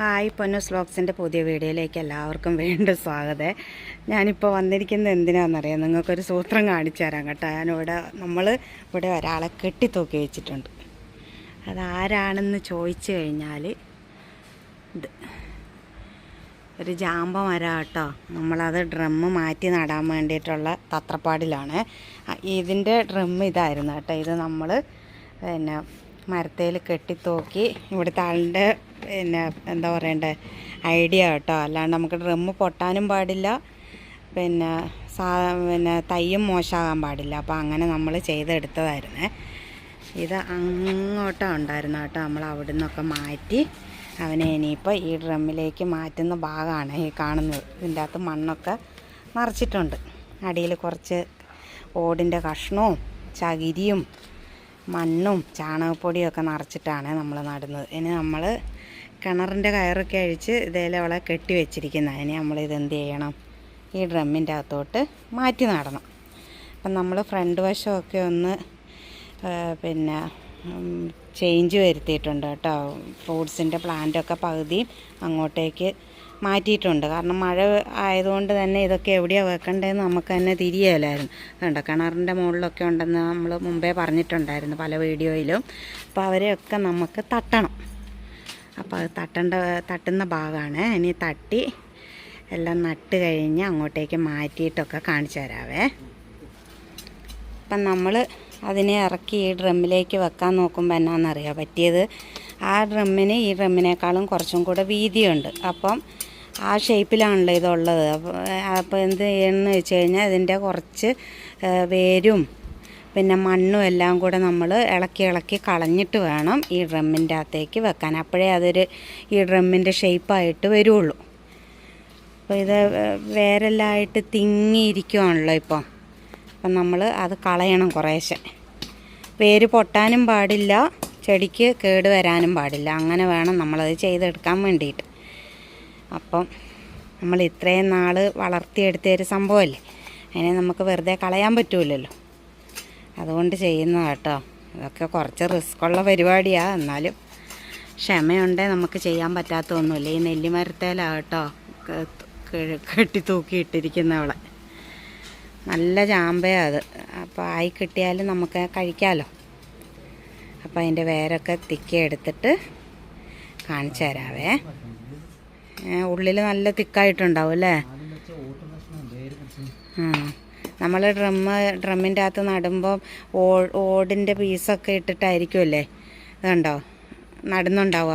Hi പൊന്നു സ്ലോക്സിന്റെ പുതിയ വീഡിയോയിലേക്ക് എല്ലാവർക്കും വീണ്ടും സ്വാഗതം. ഞാനിപ്പോൾ വന്നിരിക്കുന്നത് എന്തിനാണെന്നറിയാം നിങ്ങൾക്കൊരു സൂത്രം കാണിച്ചു തരാം കേട്ടോ. ഞാനിവിടെ നമ്മൾ ഇവിടെ ഒരാളെ കെട്ടിത്തൂക്കി വെച്ചിട്ടുണ്ട്. അതാരാണെന്ന് ചോദിച്ചു കഴിഞ്ഞാൽ ഇത് ഒരു ജാമ്പ മരം കേട്ടോ നമ്മളത് ഡ്രമ്മ് മാറ്റി നടാൻ വേണ്ടിയിട്ടുള്ള തത്രപ്പാടിലാണ്. ഇതിന്റെ ഡ്രമ്മ് ഇതായിരുന്നു കേട്ടോ. ഇത് നമ്മൾ പിന്നെ മരത്തേൽ കെട്ടിത്തോക്കി ഇവിടുത്തെ ആളുടെ പിന്നെ എന്താ പറയണ്ടേ ഐഡിയ കേട്ടോ. അല്ലാണ്ട് നമുക്ക് ഡ്രമ്മ് പൊട്ടാനും പാടില്ല പിന്നെ സാ പിന്നെ തയ്യും മോശമാകാൻ പാടില്ല. അപ്പോൾ അങ്ങനെ നമ്മൾ ചെയ്തെടുത്തതായിരുന്നേ. ഇത് അങ്ങോട്ടാണ് ഉണ്ടായിരുന്നു കേട്ടോ. നമ്മൾ അവിടെ നിന്നൊക്കെ മാറ്റി അവനെ ഇനിയിപ്പോൾ ഈ ഡ്രമ്മിലേക്ക് മാറ്റുന്ന ഭാഗമാണ് ഈ കാണുന്നത്. ഇതിന്റെ അകത്ത് മണ്ണൊക്കെ നിറച്ചിട്ടുണ്ട്. അടിയിൽ കുറച്ച് ഓടിന്റെ കഷ്ണവും ചകിരിയും മണ്ണും ചാണകപ്പൊടിയും ഒക്കെ നിറച്ചിട്ടാണ് നമ്മൾ നടുന്നത്. ഇനി നമ്മൾ കിണറിന്റെ കയറൊക്കെ അഴിച്ച് ഇതേലെ അവളെ കെട്ടി വെച്ചിരിക്കുന്നത് ഇനി നമ്മൾ ഇതെന്ത് ചെയ്യണം? ഈ ഡ്രമ്മിന്റെ അകത്തോട്ട് മാറ്റി നടണം. അപ്പം നമ്മൾ ഫ്രണ്ട് വശമൊക്കെ ഒന്ന് പിന്നെ ചേഞ്ച് വരുത്തിയിട്ടുണ്ട് കേട്ടോ. ഫ്രൂട്ട്സിന്റെ പ്ലാന്റൊക്കെ പകുതിയും അങ്ങോട്ടേക്ക് മാറ്റിയിട്ടുണ്ട്. കാരണം മഴ ആയതുകൊണ്ട് തന്നെ ഇതൊക്കെ എവിടെയാണ് വെക്കേണ്ടതെന്ന് നമുക്ക് തന്നെ തിരിയലായിരുന്നു. കണ്ടോ കിണറിന്റെ മുകളിലൊക്കെ ഉണ്ടെന്ന് നമ്മൾ മുമ്പേ പറഞ്ഞിട്ടുണ്ടായിരുന്നു പല വീഡിയോയിലും. അപ്പോൾ അവരെയൊക്കെ നമുക്ക് തട്ടണം. അപ്പോൾ അത് തട്ടേണ്ട തട്ടുന്ന ഭാഗമാണ്. ഇനി തട്ടി എല്ലാം നട്ട് കഴിഞ്ഞ് അങ്ങോട്ടേക്ക് മാറ്റിയിട്ടൊക്കെ കാണിച്ചു തരാവേ. അപ്പം നമ്മൾ അതിനെ ഇറക്കി ഈ ഡ്രമ്മിലേക്ക് വെക്കാൻ നോക്കുമ്പോൾ എന്നാണെന്നറിയാം പറ്റിയത്? ആ ഡ്രമ്മിന് ഈ ഡ്രമ്മിനേക്കാളും കുറച്ചും കൂടെ വീതിയുണ്ട്. അപ്പം ആ ഷേപ്പിലാണല്ലോ ഇതുള്ളത്. അപ്പോൾ എന്ത് ചെയ്യണമെന്ന് വെച്ച് കഴിഞ്ഞാൽ ഇതിന്റെ കുറച്ച് വേരും പിന്നെ മണ്ണും എല്ലാം കൂടെ നമ്മൾ ഇളക്കി ഇളക്കി കളഞ്ഞിട്ട് വേണം ഈ ഡ്രമ്മിന്റെ അകത്തേക്ക് വെക്കാൻ. അപ്പോഴേ അതൊരു ഈ ഡ്രമ്മിന്റെ ഷേപ്പായിട്ട് വരുള്ളൂ. അപ്പോൾ ഇത് വേരെല്ലായിട്ട് തിങ്ങിയിരിക്കുവാണല്ലോ ഇപ്പോൾ അപ്പം നമ്മൾ അത് കളയണം കുറേശ്ശെ. വേര് പൊട്ടാനും പാടില്ല. ചെടിക്ക് കേട് വരാനും പാടില്ല. അങ്ങനെ വേണം നമ്മളത് ചെയ്തെടുക്കാൻ വേണ്ടിയിട്ട്. അപ്പം നമ്മൾ ഇത്രയും നാൾ വളർത്തിയെടുത്ത ഒരു സംഭവമല്ലേ? അതിനെ നമുക്ക് വെറുതെ കളയാൻ പറ്റൂലല്ലോ. അതുകൊണ്ട് ചെയ്യുന്ന കേട്ടോ. ഇതൊക്കെ കുറച്ച് റിസ്ക്കുള്ള പരിപാടിയാണ് എന്നാലും ക്ഷമയുണ്ടേ നമുക്ക് ചെയ്യാൻ പറ്റാത്തൊന്നുമില്ല. ഈ നെല്ലിമരത്തേലാട്ടോ കെട്ടി തൂക്കിയിട്ടിരിക്കുന്നവളെ നല്ല ചാമ്പയാണ് അത്. അപ്പോൾ ആയി കിട്ടിയാൽ നമുക്ക് കഴിക്കാമല്ലോ അപ്പോൾ അതിന്റെ വേരൊക്കെ തിക്കി എടുത്തിട്ട് കാണിച്ചു തരാവേ. ഉള്ളിൽ നല്ല തിക്കായിട്ടുണ്ടാവും അല്ലേ? നമ്മൾ ഡ്രമ്മ് ഡ്രമ്മിന്റെ അകത്ത് നടുമ്പോൾ ഓ ഓടിന്റെ പീസൊക്കെ ഇട്ടിട്ടായിരിക്കുമല്ലേ ഇതുണ്ടോ? നടുന്നുണ്ടാവുക.